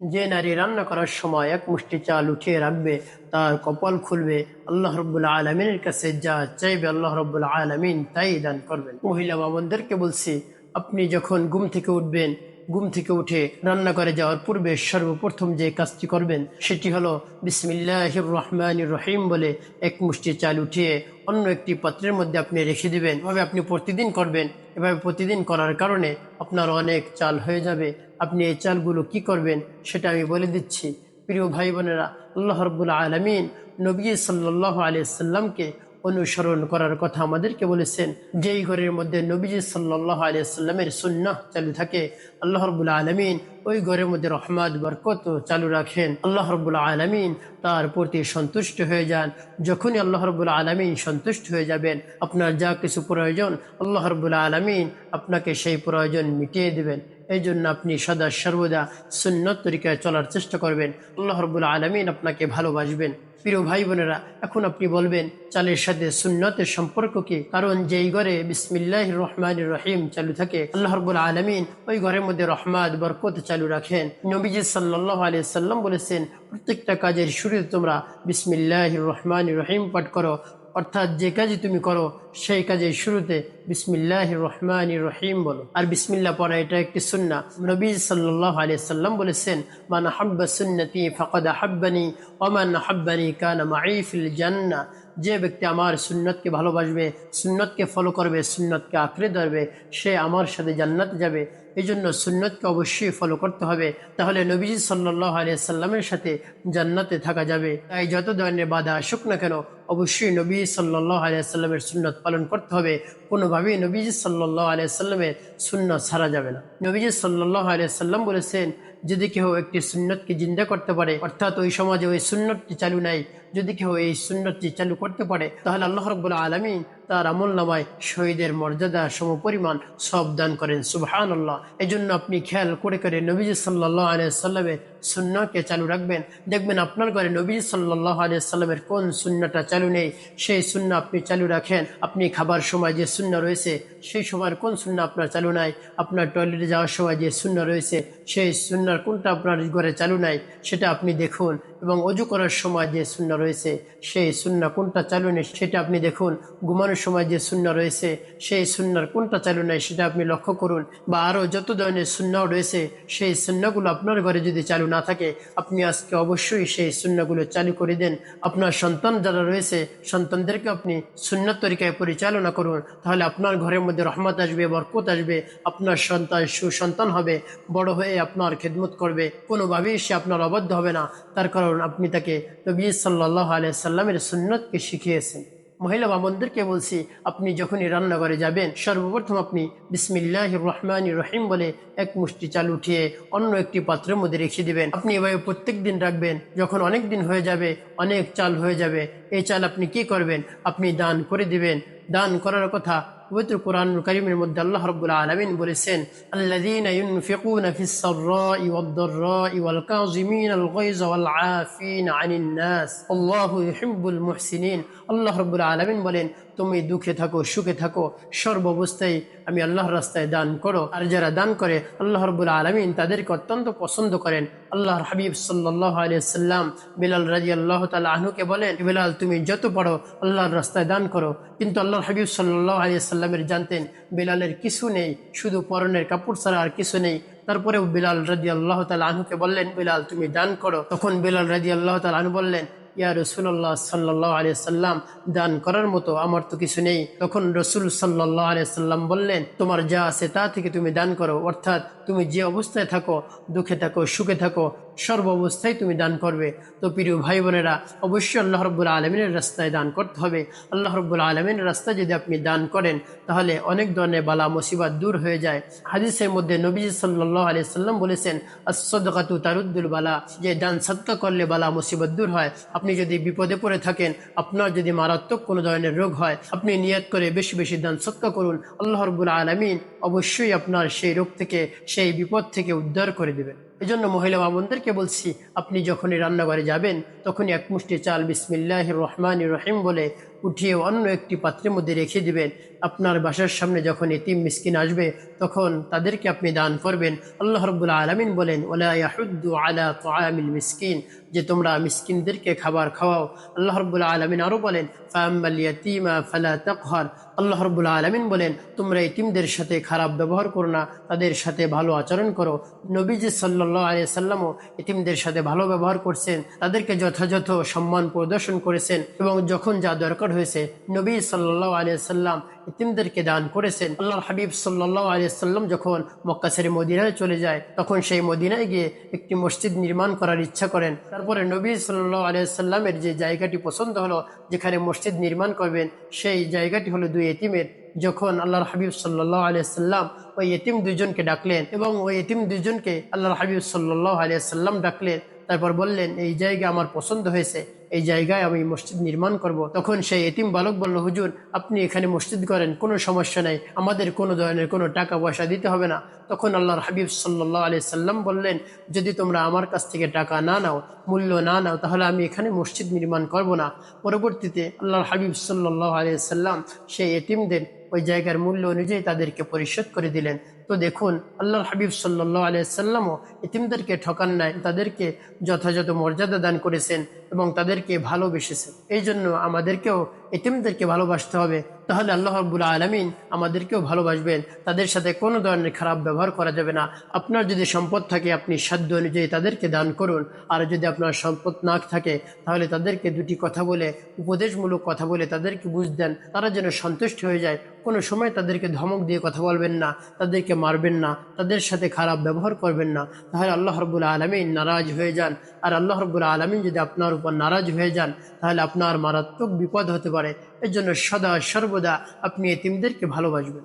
যে নারী রান্না করার সময় এক মুষ্টি চাল উঠিয়ে রাখবে, তার কপাল খুলবে। আল্লাহ রবুল্লা আলমিনের কাছে যা চাইবে আল্লাহ রবুল্লা আলমিন তাই দান করবেন। মহিলা বাবনদেরকে বলছি, আপনি যখন ঘুম থেকে উঠবেন ঘুম থেকে উঠে রান্না করে যাওয়ার পূর্বে সর্বপ্রথম যে কাজটি করবেন, সেটি হলো বিসমিল্লাহ রহমান রহিম বলে এক মুষ্টি চাল উঠিয়ে অন্য একটি পাত্রের মধ্যে আপনি রেখে দিবেন। এভাবে আপনি প্রতিদিন করবেন। এভাবে প্রতিদিন করার কারণে আপনার অনেক চাল হয়ে যাবে। আপনি এই চালগুলো কি করবেন, সেটা আমি বলে দিচ্ছি। প্রিয় ভাই বোনেরা, আল্লাহ রব্বুল আলমিন নবী সাল্লাহ আলিয়াল্লামকে অনুসরণ করার কথা আমাদেরকে বলেছেন। যেই ঘরের মধ্যে নবীজি সাল্লাহ আলিয়াল্লামের সুন্নাহ চালু থাকে, আল্লাহ রবুল্লা আলমিন ওই ঘরের মধ্যে রহমাত, বরকত চালু রাখেন। আল্লাহ রবুল্লা আলমিন তার প্রতি সন্তুষ্ট হয়ে যান। যখনই আল্লাহ রবুল্লা আলমিন সন্তুষ্ট হয়ে যাবেন, আপনার যা কিছু প্রয়োজন, আল্লাহ রবুল্লা আলমিন আপনাকে সেই প্রয়োজন মিটিয়ে দেবেন। এই জন্য আপনি সদা সর্বদা সুন্নত তরিকায় চলার চেষ্টা করবেন। আল্লাহ রবুল্লা আলমিন আপনাকে ভালোবাসবেন। প্রিয় ভাই বোনেরা, এখন আপনি বলবেন, চালের সাথে সুন্নতের সম্পর্ক কি? কারণ যেই ঘরে বিসমিল্লাহ রহমান রহিম চালু থাকে, আল্লাহ রবুল আলমিন ওই ঘরের মধ্যে রহমাদ বরকত চালু রাখেন। নবীজি সাল্লাহ আলি সাল্লাম বলেছেন, প্রত্যেকটা কাজের শুরুতে তোমরা বিসমিল্লাহ রহমান রহিম পাঠ করো। অর্থাৎ যে কাজই তুমি করো, সেই কাজের শুরুতে বিসমিল্লাহ রহমান রহিম বলো। আর বিসমিল্লা পড়া এটা একটি সুন্না নবী সাল্লাহ আলিয়া সাল্লাম বলেছেন, মান হাব্বা সুন্নতি ফকদ হাব্বানি ওমান হাব্বানি কান মাইফিল জান্না যে ব্যক্তি আমার সুন্নতকে ভালোবাসবে, সুন্নতকে ফলো করবে, সুন্নতকে আঁকড়ে ধরবে, সে আমার সাথে জান্নাতে যাবে। এই জন্য সুন্নতকে অবশ্যই ফলো করতে হবে। তাহলে নবীজি সাল্লাহ আলিয়া সাল্লামের সাথে জান্নাতে থাকা যাবে। তাই যত ধরনের বাধা আসুক না কেন, অবশ্যই নবী সাল্লাহ আলিয়াল্লামের সুন্নত পালন করতে হবে। কোনোভাবেই নবীজি সাল্লাহ আলিয়া সাল্লামের সুন্নত ছাড়া যাবে না। নবীজি সাল্লাহ আলিয়া সাল্লাম বলেছেন যদি কেউ একটি সুন্নতকে জিন্দা করতে পারে, অর্থাৎ ওই সমাজে ওই সুন্নতটি চালু নাই, যদি কেউ এই সুন্নতটি চালু করতে পারে, তাহলে আল্লাহ রব্বুল্লা আলমী তার আমল নামায় শহীদের মর্যাদা সমপরিমাণ সব দান করেন সুবহান আল্লাহ এজন্য জন্য আপনি খেয়াল করে করে নবীজ সাল্লাহ আলিয়া সাল্লামের সুন্নাকে চালু রাখবেন। দেখবেন আপনার ঘরে নবী সাল্লাহ আলিয়াল্লামের কোন সুন্নাটা চালু নেই, সেই সুন্না আপনি চালু রাখেন। আপনি খাবার সময় যে শূন্য রয়েছে, সেই সময়ের কোন শূন্য আপনার চালু নাই। আপনার টয়লেটে যাওয়ার সময় যে শূন্য রয়েছে, সেই সুন্নার কোনটা আপনার ঘরে চালু নাই, সেটা আপনি দেখুন। এবং অজু করার সময় যে শূন্য রয়েছে, সেই শূন্য কোনটা চালু নেই সেটা আপনি দেখুন। ঘুমানোর সময় যে শূন্য রয়েছে, সেই শূন্যর কোনটা চালু নেই সেটা আপনি লক্ষ্য করুন। বা আরও যত ধরনের শূন্যও রয়েছে, সেই শূন্যগুলো আপনার ঘরে যদি চালু না থাকে, আপনি আজকে অবশ্যই সেই শূন্যগুলো চালু করে দেন। আপনার সন্তান যারা রয়েছে, সন্তানদেরকে আপনি শূন্য তরিকায় পরিচালনা করুন। তাহলে আপনার ঘরের মধ্যে রহমত আসবে, বরকত আসবে, আপনার সন্তান সুসন্তান হবে, বড় হয়ে আপনার খেদমত করবে। কোনোভাবেই সে আপনার অবদ্ধ হবে না। তার কারণ আপনি তাকে নবী সাল্লাহ আলিয়া সাল্লামের সুন্নতকে শিখিয়েছেন। মহিলা বামনদেরকে বলছি, আপনি যখনই রান্নাঘরে যাবেন, সর্বপ্রথম আপনি বিসমিল্লাহ রহমান রহিম বলে এক মুষ্টি চাল উঠিয়ে অন্য একটি পাত্রের মধ্যে রেখে দিবেন। আপনি এভাবে প্রত্যেক দিন রাখবেন, যখন অনেক দিন হয়ে যাবে, অনেক চাল হয়ে যাবে। এই চাল আপনি কি করবেন? আপনি দান করে দিবেন। দান করার কথা পবিত্র কোরআন করিমের মধ্যে আল্লাহ রব্বুল আলমিন বলেছেন আল্লাযীনা ইউনফিকুনা ফিস সাররাই ওয়াদ দাররাই ওয়াল কাযিমিনা আল গায়জ ওয়াল আফিনা আনিন নাস আল্লাহু ইউহিব্বুল মুহসিনিন আল্লাহ রব্বুল আলমিন বলেন তুমি দুঃখে থাকো, সুখে থাকো সর্বাবস্থায় আমি আল্লাহর রাস্তায় দান করো। আর যারা দান করে, আল্লাহ রব্বুল আলমিন তাদেরকে অত্যন্ত পছন্দ করেন। আল্লাহর হাবিব সাল্লাহ আলিয়াল্লাম বিলাল রাজি আল্লাহ তালা আহনুকে বলেন বিলাল, তুমি যত পড়ো আল্লাহর রাস্তায় দান করো। কিন্তু আল্লাহর হাবিব সাল্লাহ আলিয়াল্লামের জানতেন, বিলালের কিছু নেই, শুধু পরনের কাপড় ছাড়া আর কিছু নেই। তারপরেও বিলাল রাজি আল্লাহ তালা আহনুকে বললেন, বিলাল, তুমি দান করো। তখন বিলাল রাজি আল্লাহ তালা বললেন ইয়া রসুল্লাহ সাল্লাহ সাল্লাম, দান করার মতো আমার তো কিছু নেই। তখন রসুল সাল্লাহ সাল্লাম বললেন, তোমার যা আছে তা থেকে তুমি দান করো। অর্থাৎ তুমি যে অবস্থায় থাকো, দুঃখে থাকো, সুখে থাকো সর্ব অবস্থায় তুমি দান করবে। তো প্রিয় ভাই বোনেরা, অবশ্যই আল্লাহ রব্বুল আলমিনের রাস্তায় দান করতে হবে। আল্লাহ রব্বুল আলমিনের রাস্তায় যদি আপনি দান করেন, তাহলে অনেক ধরনের বালা, মুসিবাত দূর হয়ে যায়। হাদিসের মধ্যে নবীজ সাল্লাহ আলিয়া সাল্লাম বলেছেন আসদকাতু তারুদ্দুল বালা যে দান সত্য করলে বালা, মুসিবত দূর হয়। আপনি যদি বিপদে পড়ে থাকেন, আপনার যদি মারাত্মক কোনো ধরনের রোগ হয়, আপনি নিয়ত করে বেশি বেশি দান সৎকা করুন। আল্লাহ রব্বুল আলমিন অবশ্যই আপনার সেই রোগ থেকে, সেই বিপদ থেকে উদ্ধার করে দেবেন। এই জন্য মহিলা মামনদেরকে বলছি, আপনি যখনই রান্নাঘরে যাবেন, তখনই এক মুষ্টি চাল বিসমিল্লাহ রহমান রহিম বলে উঠিয়ে অন্য একটি পাত্রের মধ্যে রেখে দিবেন। আপনার বাসার সামনে যখন এতিম মিসকিন আসবে, তখন তাদেরকে আপনি দান করবেন। আল্লাহ রব্বুল্লা আলমিন বলেন, ওলা ইয়াহুদ্দু আলা তোয়ামিল মিসকিন যে তোমরা মিসকিনদেরকে খাবার খাওয়াও। আল্লাহ রব্বুল্লা আলমিন আরও বলেন ফাম্মাল ফালা তাকহার আল্লাহ রব্বুল্লা আলমিন বলেন, তোমরা ইতিমদের সাথে খারাপ ব্যবহার করো না, তাদের সাথে ভালো আচরণ করো। নবীজি সাল্লাহ আলিয়া সাল্লামও ইতিমদের সাথে ভালো ব্যবহার করছেন, তাদেরকে যথাযথ সম্মান প্রদর্শন করেছেন এবং যখন যা দরকার হয়েছে। নবী সাল্লাহ আলিয়া সাল্লাম ইতিমদেরকে দান করেছেন। আল্লাহর হাবিব সাল্লাহ আলিয়া সাল্লাম যখন মক্কা মদিনায় চলে যায়, তখন সেই মদিনায় গিয়ে একটি মসজিদ নির্মাণ করার ইচ্ছা করেন। তারপরে নবী সাল্লাহ আলিয়া সাল্লামের যে জায়গাটি পছন্দ হলো, যেখানে মসজিদ নির্মাণ করবেন, সেই জায়গাটি হলো দুই এতিমের। যখন আল্লাহর হাবিব সাল্লাহ আলিয়াল্লাম ওই এতিম দুইজনকে ডাকলেন এবং ওই এতিম দুইজনকে আল্লাহর হাবিব সাল্লাহ আলিয়াল্লাম ডাকলেন তারপর বললেন, এই জায়গা আমার পছন্দ হয়েছে, এই জায়গায় আমি মসজিদ নির্মাণ করব। তখন সেই এতিম বালক বলল, হুজুর, আপনি এখানে মসজিদ করেন, কোনো সমস্যা নেই, আমাদের কোনো ধরনের কোনো টাকা পয়সা দিতে হবে না। তখন আল্লাহর হাবিব সাল্লাহ আলি সাল্লাম বললেন, যদি তোমরা আমার কাছ থেকে টাকা না নাও, মূল্য না নাও, তাহলে আমি এখানে মসজিদ নির্মাণ করব না। পরবর্তীতে আল্লাহর হাবিব সাল্লাহ আলি সাল্লাম সেই এতিমদের ওই জায়গার মূল্য অনুযায়ী তাদেরকে পরিশোধ করে দিলেন। তো দেখুন, আল্লাহর হাবিব সাল্লাহ আলিয়াল্লামও ইতিমদেরকে ঠকান নাই, তাদেরকে যথাযথ মর্যাদা দান করেছেন এবং তাদেরকে ভালোবেসেছেন। এই জন্য আমাদেরকেও ইতিমদেরকে ভালোবাসতে হবে। তাহলে আল্লাহ রব্বুল আলমিন আমাদেরকেও ভালোবাসবেন। তাদের সাথে কোনো ধরনের খারাপ ব্যবহার করা যাবে না। আপনার যদি সম্পদ থাকে, আপনি সাধ্য অনুযায়ী তাদেরকে দান করুন। আর যদি আপনার সম্পদ না থাকে, তাহলে তাদেরকে দুটি কথা বলে, উপদেশমূলক কথা বলে তাদেরকে বুঝ দেন। তারা যেন সন্তুষ্ট হয়ে যায়। কোনো সময় তাদেরকে ধমক দিয়ে কথা বলবেন না, তাদেরকে মারবেন না, তাদের সাথে খারাপ ব্যবহার করবেন না। তাহলে আল্লাহ রব্বুল আলমিন নারাজ হয়ে যান। আর আল্লাহ রব্বুল আলমিন যদি আপনার উপর নারাজ হয়ে যান, তাহলে আপনার মারাত্মক বিপদ হতে পারে। এর জন্য সদা সর্বদা আপনি এতিমদেরকে ভালোবাসবেন।